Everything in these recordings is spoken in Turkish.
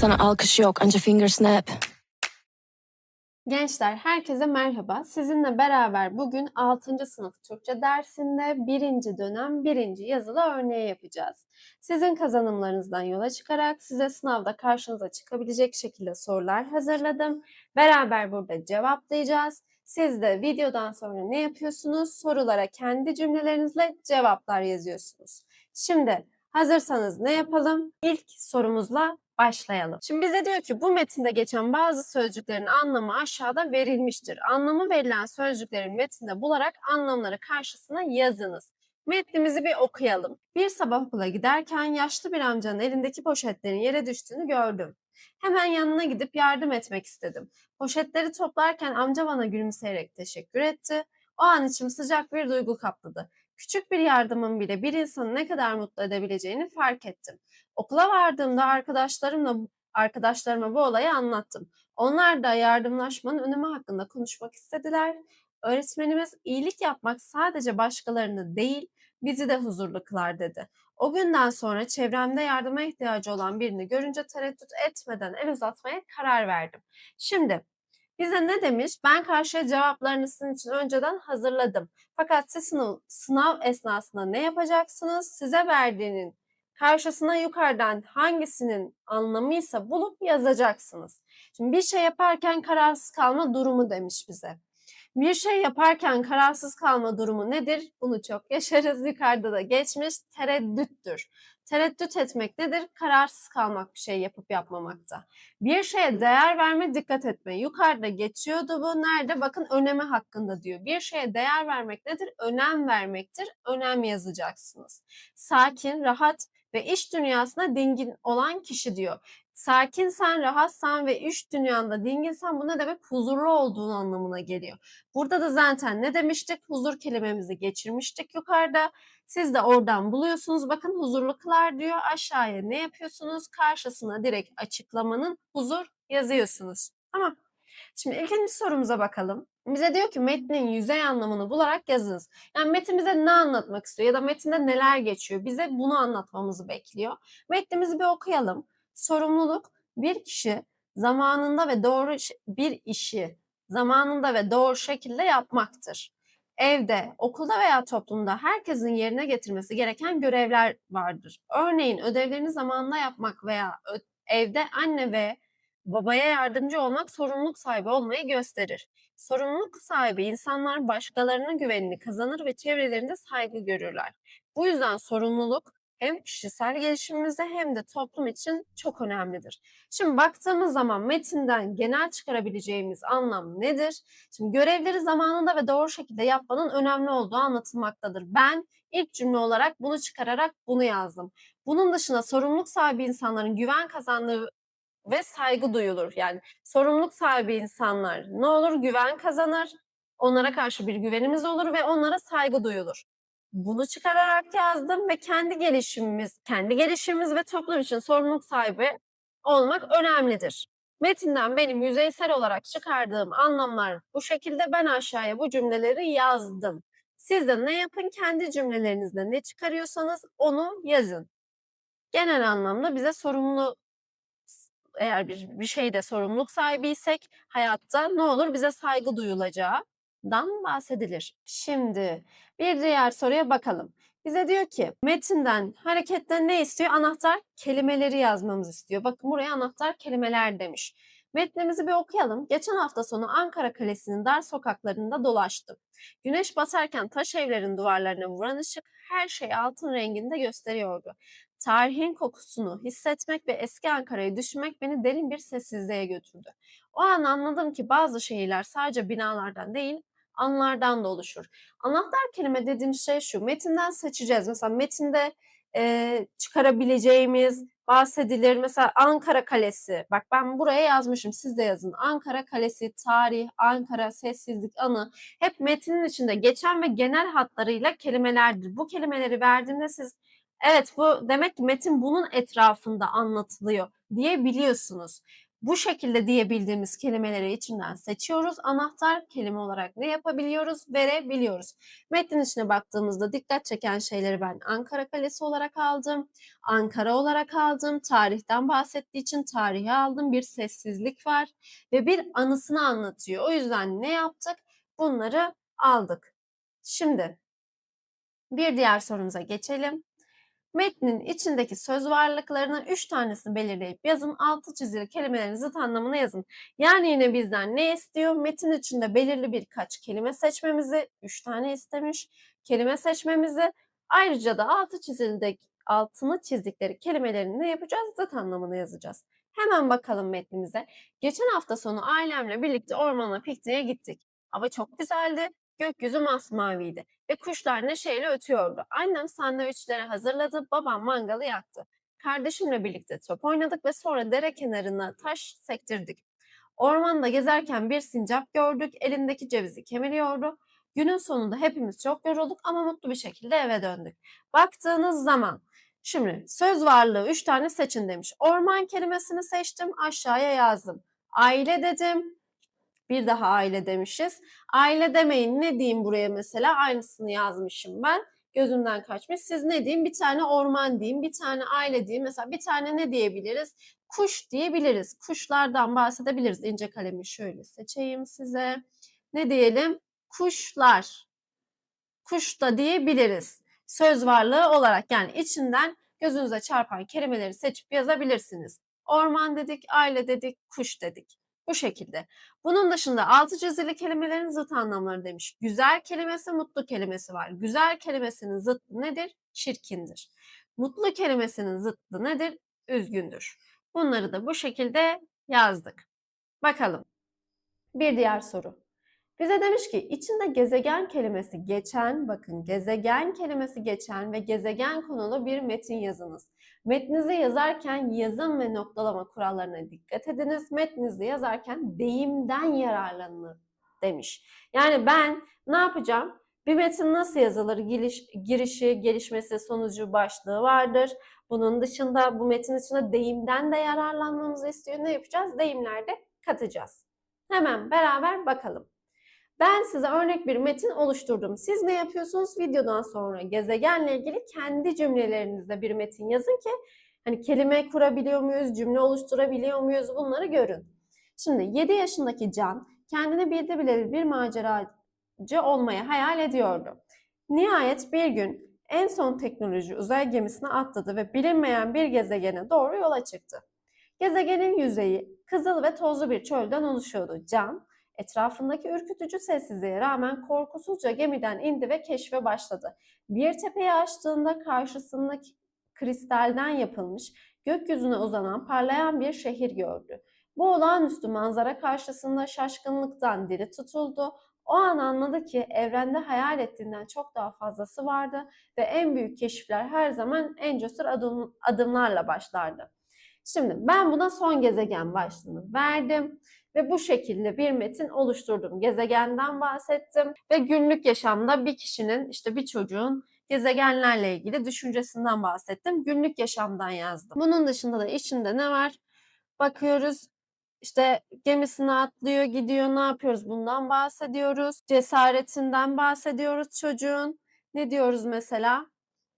Sana alkış yok, anca finger snap. Gençler herkese merhaba. Sizinle beraber bugün 6. sınıf Türkçe dersinde 1. dönem 1. yazılı örneği yapacağız. Sizin kazanımlarınızdan yola çıkarak size sınavda karşınıza çıkabilecek şekilde sorular hazırladım. Beraber burada cevaplayacağız. Siz de videodan sonra ne yapıyorsunuz? Sorulara kendi cümlelerinizle cevaplar yazıyorsunuz. Şimdi hazırsanız ne yapalım? İlk sorumuzla başlayalım. Şimdi bize diyor ki bu metinde geçen bazı sözcüklerin anlamı aşağıda verilmiştir. Anlamı verilen sözcüklerin metinde bularak anlamları karşısına yazınız. Metnimizi bir okuyalım. Bir sabah okula giderken yaşlı bir amcanın elindeki poşetlerin yere düştüğünü gördüm. Hemen yanına gidip yardım etmek istedim. Poşetleri toplarken amca bana gülümseyerek teşekkür etti. O an içim sıcak bir duygu kapladı. Küçük bir yardımın bile bir insanı ne kadar mutlu edebileceğini fark ettim. Okula vardığımda arkadaşlarımla arkadaşlarıma bu olayı anlattım. Onlar da yardımlaşmanın önemi hakkında konuşmak istediler. Öğretmenimiz iyilik yapmak sadece başkalarını değil, bizi de huzurlu kılar dedi. O günden sonra çevremde yardıma ihtiyacı olan birini görünce tereddüt etmeden el uzatmaya karar verdim. Şimdi bize ne demiş? Ben karşıya cevaplarını sizin için önceden hazırladım. Fakat siz sınav, sınav esnasında ne yapacaksınız? Size verdiğinin karşısına yukarıdan hangisinin anlamıysa bulup yazacaksınız. Şimdi bir şey yaparken kararsız kalma durumu demiş bize. Bir şey yaparken kararsız kalma durumu nedir? Bunu çok yaşarız. Yukarıda da geçmiş tereddüttür. Tereddüt etmek nedir? Kararsız kalmak bir şey yapıp yapmamakta. Bir şeye değer verme, dikkat etme. Yukarıda geçiyordu bu. Nerede? Bakın önemi hakkında diyor. Bir şeye değer vermek nedir? Önem vermektir. Önem yazacaksınız. Sakin, rahat ve iş dünyasında dingin olan kişi diyor. Sakinsen, rahatsan ve iş dünyanda dinginsen bu ne demek? Huzurlu olduğun anlamına geliyor. Burada da zaten ne demiştik? Huzur kelimemizi geçirmiştik yukarıda. Siz de oradan buluyorsunuz. Bakın huzurlu kılar diyor. Aşağıya ne yapıyorsunuz? Karşısına direkt açıklamanın huzur yazıyorsunuz. Tamam. Şimdi ikinci sorumuza bakalım. Bize diyor ki metnin yüzey anlamını bularak yazınız. Yani metin bize ne anlatmak istiyor ya da metinde neler geçiyor? Bize bunu anlatmamızı bekliyor. Metnimizi bir okuyalım. Sorumluluk bir kişi zamanında ve doğru bir işi zamanında ve doğru şekilde yapmaktır. Evde, okulda veya toplumda herkesin yerine getirmesi gereken görevler vardır. Örneğin ödevlerini zamanında yapmak veya evde anne ve babaya yardımcı olmak sorumluluk sahibi olmayı gösterir. Sorumluluk sahibi insanlar başkalarının güvenini kazanır ve çevrelerinde saygı görürler. Bu yüzden sorumluluk hem kişisel gelişimimizde hem de toplum için çok önemlidir. Şimdi baktığımız zaman metinden genel çıkarabileceğimiz anlam nedir? Şimdi görevleri zamanında ve doğru şekilde yapmanın önemli olduğu anlatılmaktadır. Ben ilk cümle olarak bunu çıkararak bunu yazdım. Bunun dışında sorumluluk sahibi insanların güven kazandığı ve saygı duyulur. Yani sorumluluk sahibi insanlar ne olur? Güven kazanır. Onlara karşı bir güvenimiz olur ve onlara saygı duyulur. Bunu çıkararak yazdım ve kendi gelişimimiz, kendi gelişimimiz ve toplum için sorumluluk sahibi olmak önemlidir. Metinden benim yüzeysel olarak çıkardığım anlamlar bu şekilde ben aşağıya bu cümleleri yazdım. Siz de ne yapın? Kendi cümlelerinizde ne çıkarıyorsanız onu yazın. Genel anlamda bize sorumlu eğer bir, bir şeyde sorumluluk sahibiysek hayatta ne olur bize saygı duyulacağından bahsedilir. Şimdi bir diğer soruya bakalım. Bize diyor ki metinden hareketten ne istiyor? Anahtar kelimeleri yazmamız istiyor. Bakın buraya anahtar kelimeler demiş. Metnimizi bir okuyalım. Geçen hafta sonu Ankara Kalesi'nin dar sokaklarında dolaştım. Güneş batarken taş evlerin duvarlarına vuran ışık her şeyi altın renginde gösteriyordu. Tarihin kokusunu hissetmek ve eski Ankara'yı düşünmek beni derin bir sessizliğe götürdü. O an anladım ki bazı şehirler sadece binalardan değil, anlardan da oluşur. Anahtar kelime dediğim şey şu, metinden seçeceğiz. Mesela metinde e, çıkarabileceğimiz, bahsedilir. Mesela Ankara Kalesi. Bak ben buraya yazmışım. Siz de yazın. Ankara Kalesi, tarih, Ankara, sessizlik, anı. Hep metinin içinde geçen ve genel hatlarıyla kelimelerdir. Bu kelimeleri verdiğimde siz evet bu demek ki metin bunun etrafında anlatılıyor diye biliyorsunuz. Bu şekilde diyebildiğimiz kelimeleri içinden seçiyoruz. Anahtar kelime olarak ne yapabiliyoruz? Verebiliyoruz. Metnin içine baktığımızda dikkat çeken şeyleri ben Ankara Kalesi olarak aldım. Ankara olarak aldım. Tarihten bahsettiği için tarihi aldım. Bir sessizlik var ve bir anısını anlatıyor. O yüzden ne yaptık? Bunları aldık. Şimdi bir diğer sorumuza geçelim. Metnin içindeki söz varlıklarının 3 tanesini belirleyip yazın. Altı çizili kelimelerin zıt anlamını yazın. Yani yine bizden ne istiyor? Metin içinde belirli birkaç kelime seçmemizi, 3 tane istemiş. Kelime seçmemizi. Ayrıca da altı çizildik, altını çizdikleri kelimelerin ne yapacağız? Zıt anlamını yazacağız. Hemen bakalım metnimize. Geçen hafta sonu ailemle birlikte ormana pikniğe gittik. Hava çok güzeldi. Gökyüzü masmaviydi ve kuşlar neşeyle ötüyordu. Annem sandviçleri hazırladı, babam mangalı yaktı. Kardeşimle birlikte top oynadık ve sonra dere kenarına taş sektirdik. Ormanda gezerken bir sincap gördük, elindeki cevizi kemiriyordu. Günün sonunda hepimiz çok yorulduk ama mutlu bir şekilde eve döndük. Baktığınız zaman Şimdi söz varlığı 3 tane seçin demiş. Orman kelimesini seçtim, aşağıya yazdım. Aile dedim, bir daha aile demişiz. Aile demeyin ne diyeyim buraya mesela aynısını yazmışım ben. Gözümden kaçmış. Siz ne diyeyim? Bir tane orman diyeyim, bir tane aile diyeyim. Mesela bir tane ne diyebiliriz? Kuş diyebiliriz. Kuşlardan bahsedebiliriz. İnce kalemi şöyle seçeyim size. Ne diyelim? Kuşlar. Kuş da diyebiliriz. Söz varlığı olarak yani içinden gözünüze çarpan kelimeleri seçip yazabilirsiniz. Orman dedik, aile dedik, kuş dedik. Bu şekilde. Bunun dışında altı çizili kelimelerin zıt anlamları demiş. Güzel kelimesi, mutlu kelimesi var. Güzel kelimesinin zıttı nedir? Çirkindir. Mutlu kelimesinin zıttı nedir? Üzgündür. Bunları da bu şekilde yazdık. Bakalım. Bir diğer soru. Bize demiş ki içinde gezegen kelimesi geçen, bakın gezegen kelimesi geçen ve gezegen konulu bir metin yazınız. Metninizi yazarken yazım ve noktalama kurallarına dikkat ediniz. Metninizi yazarken deyimden yararlanın demiş. Yani ben ne yapacağım? Bir metin nasıl yazılır? Giriş, girişi, gelişmesi, sonucu, başlığı vardır. Bunun dışında bu metin içinde deyimden de yararlanmamızı istiyor. Ne yapacağız? Deyimlerde katacağız. Hemen beraber bakalım. Ben size örnek bir metin oluşturdum. Siz ne yapıyorsunuz? Videodan sonra gezegenle ilgili kendi cümlelerinizde bir metin yazın ki hani kelime kurabiliyor muyuz, cümle oluşturabiliyor muyuz bunları görün. Şimdi 7 yaşındaki Can kendini bildi bileli bir maceracı olmayı hayal ediyordu. Nihayet bir gün en son teknoloji uzay gemisine atladı ve bilinmeyen bir gezegene doğru yola çıktı. Gezegenin yüzeyi kızıl ve tozlu bir çölden oluşuyordu. Can Etrafındaki ürkütücü sessizliğe rağmen korkusuzca gemiden indi ve keşfe başladı. Bir tepeyi aştığında karşısındaki kristalden yapılmış, gökyüzüne uzanan parlayan bir şehir gördü. Bu olağanüstü manzara karşısında şaşkınlıktan dili tutuldu. O an anladı ki evrende hayal ettiğinden çok daha fazlası vardı ve en büyük keşifler her zaman en cesur adım, adımlarla başlardı. Şimdi ben buna son gezegen başlığını verdim ve bu şekilde bir metin oluşturdum. Gezegenden bahsettim ve günlük yaşamda bir kişinin işte bir çocuğun gezegenlerle ilgili düşüncesinden bahsettim. Günlük yaşamdan yazdım. Bunun dışında da içinde ne var? Bakıyoruz işte gemisine atlıyor, gidiyor, ne yapıyoruz? Bundan bahsediyoruz. Cesaretinden bahsediyoruz çocuğun. Ne diyoruz mesela?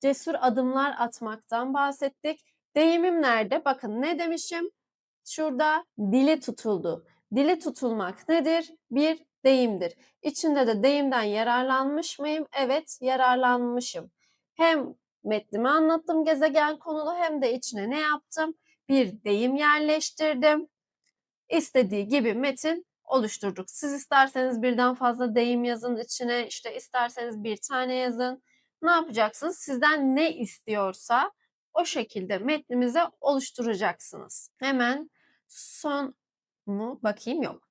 Cesur adımlar atmaktan bahsettik. Deyimim nerede? Bakın ne demişim? Şurada dili tutuldu. Dili tutulmak nedir? Bir deyimdir. İçinde de deyimden yararlanmış mıyım? Evet, yararlanmışım. Hem metnimi anlattım gezegen konulu hem de içine ne yaptım? Bir deyim yerleştirdim. İstediği gibi metin oluşturduk. Siz isterseniz birden fazla deyim yazın içine, işte isterseniz bir tane yazın. Ne yapacaksınız? Sizden ne istiyorsa o şekilde metnimize oluşturacaksınız. Hemen son mu? Bakayım yok.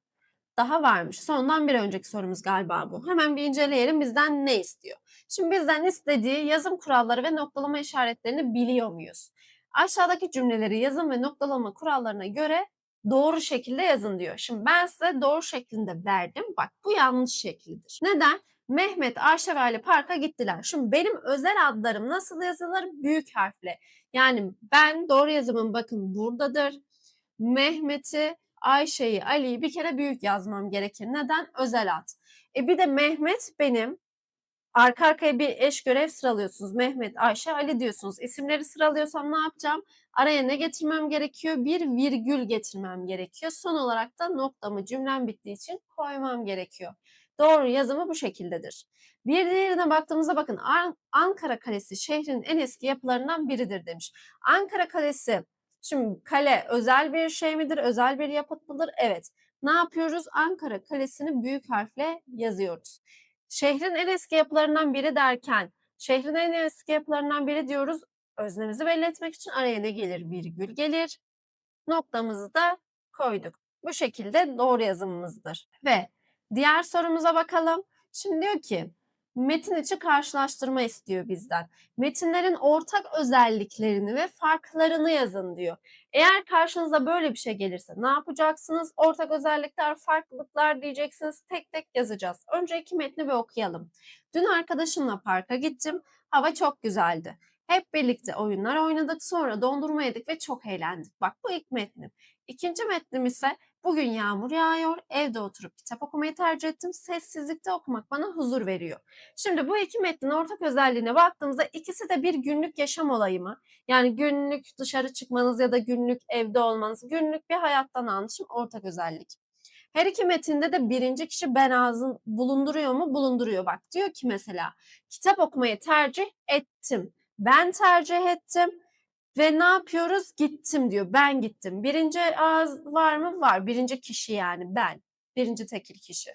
Daha varmış. Sondan bir önceki sorumuz galiba bu. Hemen bir inceleyelim bizden ne istiyor? Şimdi bizden istediği yazım kuralları ve noktalama işaretlerini biliyor muyuz? Aşağıdaki cümleleri yazım ve noktalama kurallarına göre doğru şekilde yazın diyor. Şimdi ben size doğru şeklinde verdim. Bak bu yanlış şeklidir. Neden? Mehmet, Ayşe ve Ali parka gittiler. Şimdi benim özel adlarım nasıl yazılır? Büyük harfle. Yani ben doğru yazımım bakın buradadır. Mehmet'i, Ayşe'yi, Ali'yi bir kere büyük yazmam gerekir. Neden? Özel ad. E bir de Mehmet benim. Arka arkaya bir eş görev sıralıyorsunuz. Mehmet, Ayşe, Ali diyorsunuz. İsimleri sıralıyorsam ne yapacağım? Araya ne getirmem gerekiyor? Bir virgül getirmem gerekiyor. Son olarak da noktamı cümlem bittiği için koymam gerekiyor. Doğru yazımı bu şekildedir. Bir diğerine baktığımızda bakın An- Ankara Kalesi şehrin en eski yapılarından biridir demiş. Ankara Kalesi şimdi kale özel bir şey midir? Özel bir yapıt mıdır? Evet. Ne yapıyoruz? Ankara Kalesi'ni büyük harfle yazıyoruz. Şehrin en eski yapılarından biri derken şehrin en eski yapılarından biri diyoruz. Öznemizi belli etmek için araya ne gelir? Virgül gelir. Noktamızı da koyduk. Bu şekilde doğru yazımımızdır. Ve diğer sorumuza bakalım. Şimdi diyor ki metin içi karşılaştırma istiyor bizden. Metinlerin ortak özelliklerini ve farklarını yazın diyor. Eğer karşınıza böyle bir şey gelirse ne yapacaksınız? Ortak özellikler, farklılıklar diyeceksiniz. Tek tek yazacağız. Önce iki metni bir okuyalım. Dün arkadaşımla parka gittim. Hava çok güzeldi. Hep birlikte oyunlar oynadık. Sonra dondurma yedik ve çok eğlendik. Bak bu ilk metnim. İkinci metnim ise bugün yağmur yağıyor. Evde oturup kitap okumayı tercih ettim. Sessizlikte okumak bana huzur veriyor. Şimdi bu iki metnin ortak özelliğine baktığımızda ikisi de bir günlük yaşam olayı mı? Yani günlük dışarı çıkmanız ya da günlük evde olmanız, günlük bir hayattan almışım ortak özellik. Her iki metinde de birinci kişi ben ağzın bulunduruyor mu? Bulunduruyor. Bak diyor ki mesela kitap okumayı tercih ettim. Ben tercih ettim. Ve ne yapıyoruz? Gittim diyor. Ben gittim. Birinci ağız var mı? Var. Birinci kişi yani ben. Birinci tekil kişi.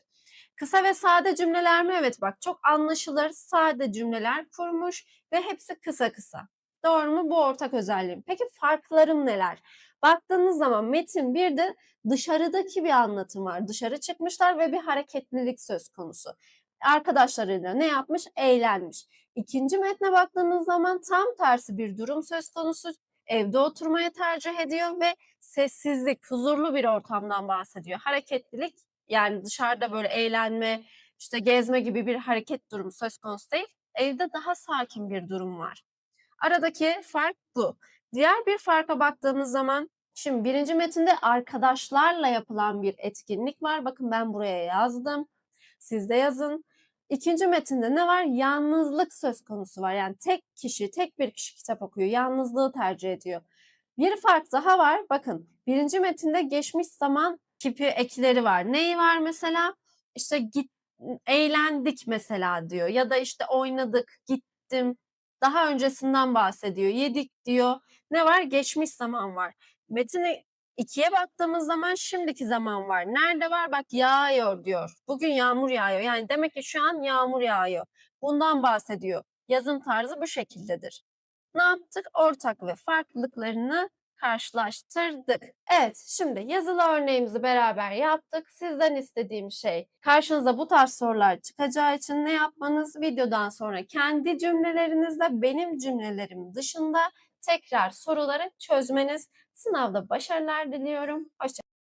Kısa ve sade cümleler mi? Evet bak çok anlaşılır sade cümleler kurmuş ve hepsi kısa kısa. Doğru mu? Bu ortak özelliğim. Peki farklarım neler? Baktığınız zaman metin bir de dışarıdaki bir anlatım var. Dışarı çıkmışlar ve bir hareketlilik söz konusu. Arkadaşlarıyla ne yapmış? Eğlenmiş. İkinci metne baktığınız zaman tam tersi bir durum söz konusu. Evde oturmayı tercih ediyor ve sessizlik, huzurlu bir ortamdan bahsediyor. Hareketlilik yani dışarıda böyle eğlenme, işte gezme gibi bir hareket durumu söz konusu değil. Evde daha sakin bir durum var. Aradaki fark bu. Diğer bir farka baktığımız zaman şimdi birinci metinde arkadaşlarla yapılan bir etkinlik var. Bakın ben buraya yazdım. Siz de yazın. İkinci metinde ne var? Yalnızlık söz konusu var. Yani tek kişi, tek bir kişi kitap okuyor. Yalnızlığı tercih ediyor. Bir fark daha var. Bakın birinci metinde geçmiş zaman kipi ekleri var. Neyi var mesela? İşte git, eğlendik mesela diyor. Ya da işte oynadık, gittim. Daha öncesinden bahsediyor. Yedik diyor. Ne var? Geçmiş zaman var. Metini ikiye baktığımız zaman şimdiki zaman var. Nerede var? Bak yağıyor diyor. Bugün yağmur yağıyor. Yani demek ki şu an yağmur yağıyor. Bundan bahsediyor. Yazım tarzı bu şekildedir. Ne yaptık? Ortak ve farklılıklarını karşılaştırdık. Evet, şimdi yazılı örneğimizi beraber yaptık. Sizden istediğim şey karşınıza bu tarz sorular çıkacağı için ne yapmanız? Videodan sonra kendi cümlelerinizle benim cümlelerim dışında tekrar soruları çözmeniz. Sınavda başarılar diliyorum. Hoşçakalın.